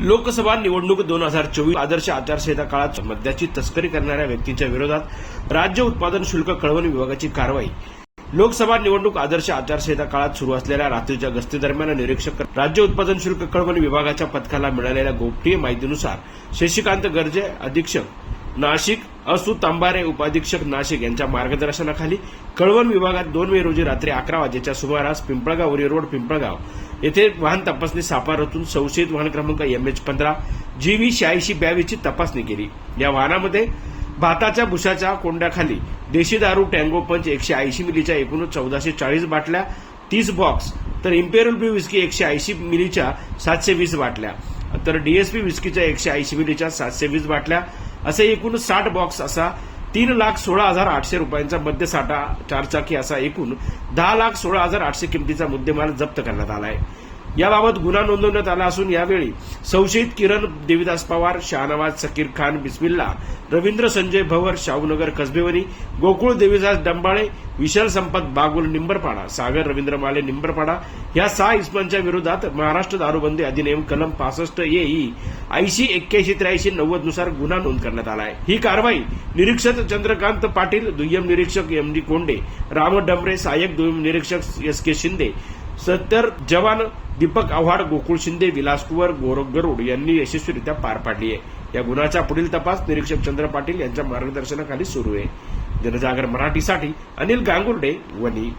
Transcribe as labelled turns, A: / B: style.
A: लोकसभा निवडणूक दोन हजार चोवीस आदर्श आचारसंहिता काळात मद्याची तस्करी करणाऱ्या व्यक्तींच्या विरोधात राज्य उत्पादन शुल्क कळवण विभागाची कारवाई. लोकसभा निवडणूक आदर्श आचारसंहिता काळात सुरू असलेल्या रात्रीच्या गस्तीदरम्यान निरीक्षक राज्य उत्पादन शुल्क कळवण विभागाच्या पथकाला मिळालेल्या गोपनीय माहितीनुसार शशिकांत गर्जे अधीक्षक नाशिक असू तांबारे उपाधीक्षक नाशिक यांच्या मार्गदर्शनाखाली कळवण विभागात दोन मे रोजी रात्री अकरा वाजेच्या सुमारास पिंपळगाव उरी रोड पिंपळगाव येथे वाहन तपासणी सापळा रचून संशयित वाहन क्रमांक एम एच पंधरा जी व्ही शहाऐंशी ब्यावीची तपासणी केली. या वाहनामध्ये भाताच्या भुशाच्या कोंड्याखाली देशी दारू टँगो पंच एकशे ऐंशी मिलीच्या एकूण चौदाशे चाळीस बाटल्या तीस बॉक्स तर इम्पेरियल ब्ल्यू विस्की एकशे ऐंशी मिलीच्या सातशे वीस बाटल्या तर डीएसपी विस्कीच्या एकशे ऐंशी मिलीच्या सातशे वीस बाटल्या असे एकूण साठ बॉक्स असा तीन लाख सोळा हजार आठशे रुपयांचा मद्यसाठा चारचाकी असा एकूण दहा लाख सोळा हजार आठशे किमतीचा मुद्देमाल जप्त करण्यात आला आहे. याबाबत गुन्हा नोंदवण्यात आला असून यावेळी संशयित किरण देविदास पवार शहानवाज सकीर खान बिस्मिल्ला रवींद्र संजय भवर शाहूनगर कसबेवरी गोकुळ देवीदास डंबाळे विशाल संपत बागुल निंबरपाडा सागर रवींद्र माले निंबरपाडा या सहा इस्मांच्या विरोधात महाराष्ट्र दारूबंदी अधिनियम कलम पासष्ट ए ई ऐंशी एक्क्याऐंशी त्र्याऐंशी नव्वदनुसार गुन्हा नोंद करण्यात आला आहे ही कारवाई निरीक्षक चंद्रकांत पाटील दुय्यम निरीक्षक एम डी कोंडे राम डमरे सहाय्यक दुय्यम निरीक्षक एस के शिंदे सत्तर जवान दीपक आव्हाड गोकुळ शिंदे विलास कुवर गोरख गरुड यांनी यशस्वीरित्या पार पाडली आहे. या गुन्ह्याचा पुढील तपास निरीक्षक चंद्र पाटील यांच्या मार्गदर्शनाखाली सुरू आहे. जनजागर मराठीसाठी अनिल गांगुर्डे वणी.